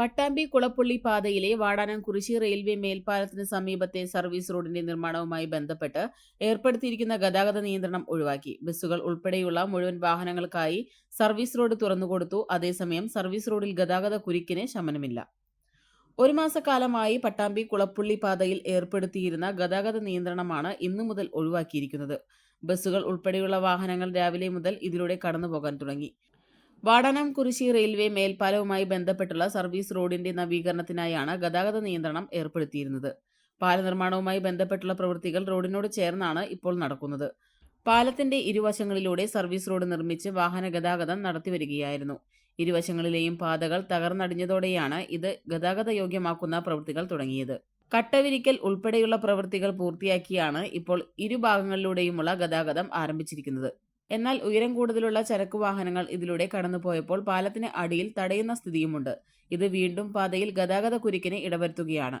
പട്ടാമ്പി കുളപ്പുള്ളി പാതയിലെ വാടാനംകുറിശി റെയിൽവേ മേൽപ്പാലത്തിന് സമീപത്തെ സർവീസ് റോഡിന്റെ നിർമ്മാണവുമായി ബന്ധപ്പെട്ട് ഏർപ്പെടുത്തിയിരിക്കുന്ന ഗതാഗത നിയന്ത്രണം ഒഴിവാക്കി. ബസ്സുകൾ ഉൾപ്പെടെയുള്ള മുഴുവൻ വാഹനങ്ങൾക്കായി സർവീസ് റോഡ് തുറന്നുകൊടുത്തു. അതേസമയം സർവീസ് റോഡിൽ ഗതാഗത കുരുക്കിന് ശമനമില്ല. ഒരു മാസക്കാലമായി പട്ടാമ്പി കുളപ്പുള്ളി പാതയിൽ ഏർപ്പെടുത്തിയിരുന്ന ഗതാഗത നിയന്ത്രണമാണ് ഇന്നു മുതൽ ഒഴിവാക്കിയിരിക്കുന്നത്. ബസ്സുകൾ ഉൾപ്പെടെയുള്ള വാഹനങ്ങൾ രാവിലെ മുതൽ ഇതിലൂടെ കടന്നുപോകാൻ തുടങ്ങി. വാടാനം കുരിശി റെയിൽവേ മേൽപ്പാലവുമായി ബന്ധപ്പെട്ടുള്ള സർവീസ് റോഡിന്റെ നവീകരണത്തിനായാണ് ഗതാഗത നിയന്ത്രണം ഏർപ്പെടുത്തിയിരുന്നത്. പാല നിർമ്മാണവുമായി ബന്ധപ്പെട്ടുള്ള പ്രവൃത്തികൾ റോഡിനോട് ചേർന്നാണ് ഇപ്പോൾ നടക്കുന്നത്. പാലത്തിന്റെ ഇരുവശങ്ങളിലൂടെ സർവീസ് റോഡ് നിർമ്മിച്ച് വാഹന ഗതാഗതം നടത്തിവരികയായിരുന്നു. ഇരുവശങ്ങളിലെയും പാതകൾ തകർന്നടിഞ്ഞതോടെയാണ് ഇത് ഗതാഗത യോഗ്യമാക്കുന്ന പ്രവൃത്തികൾ തുടങ്ങിയത്. കട്ടവിരിക്കൽ ഉൾപ്പെടെയുള്ള പ്രവൃത്തികൾ പൂർത്തിയാക്കിയാണ് ഇപ്പോൾ ഇരുഭാഗങ്ങളിലൂടെയുമുള്ള ഗതാഗതം ആരംഭിച്ചിരിക്കുന്നത്. എന്നാൽ ഉയരം കൂടുതലുള്ള ചരക്ക് വാഹനങ്ങൾ ഇതിലൂടെ കടന്നുപോയപ്പോൾ പാലത്തിന് അടിയിൽ തടയുന്ന സ്ഥിതിയുമുണ്ട്. ഇത് വീണ്ടും പാതയിൽ ഗതാഗത കുരുക്കിന് ഇടവരുത്തുകയാണ്.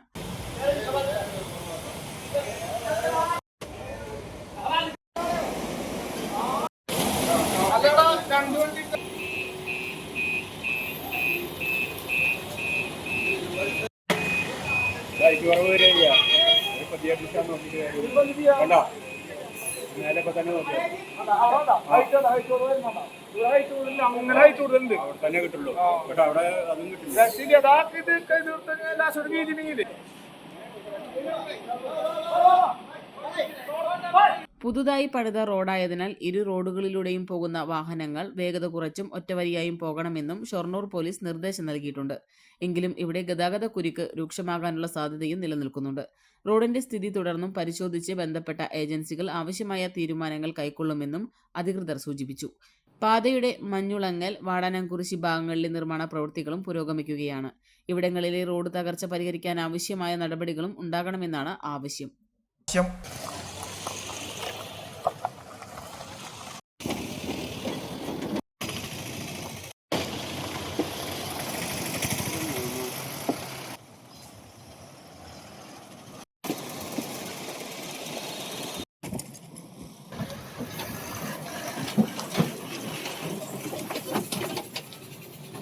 ഇപ്പൊ നോക്കിയിട്ട് കണ്ടോ തന്നെ കിട്ടുള്ളൂ. പക്ഷെ അവിടെ അതും കിട്ടില്ല. പുതുതായി പണിത റോഡായതിനാൽ ഇരു റോഡുകളിലൂടെയും പോകുന്ന വാഹനങ്ങൾ വേഗത കുറച്ചും ഒറ്റവരിയായും പോകണമെന്നും ഷൊർണൂർ പോലീസ് നിർദ്ദേശം നൽകിയിട്ടുണ്ട്. എങ്കിലും ഇവിടെ ഗതാഗത കുരുക്ക് രൂക്ഷമാകാനുള്ള സാധ്യതയും നിലനിൽക്കുന്നുണ്ട്. റോഡിന്റെ സ്ഥിതി തുടർന്നും പരിശോധിച്ച് ബന്ധപ്പെട്ട ഏജൻസികൾ ആവശ്യമായ തീരുമാനങ്ങൾ കൈക്കൊള്ളുമെന്നും അധികൃതർ സൂചിപ്പിച്ചു. പാതയുടെ മഞ്ഞുളങ്ങൽ വാടാനംകുറിശി ഭാഗങ്ങളിലെ നിർമ്മാണ പ്രവൃത്തികളും പുരോഗമിക്കുകയാണ്. ഇവിടങ്ങളിലെ റോഡ് തകർച്ച പരിഹരിക്കാൻ ആവശ്യമായ നടപടികളും ഉണ്ടാകണമെന്നാണ് ആവശ്യം.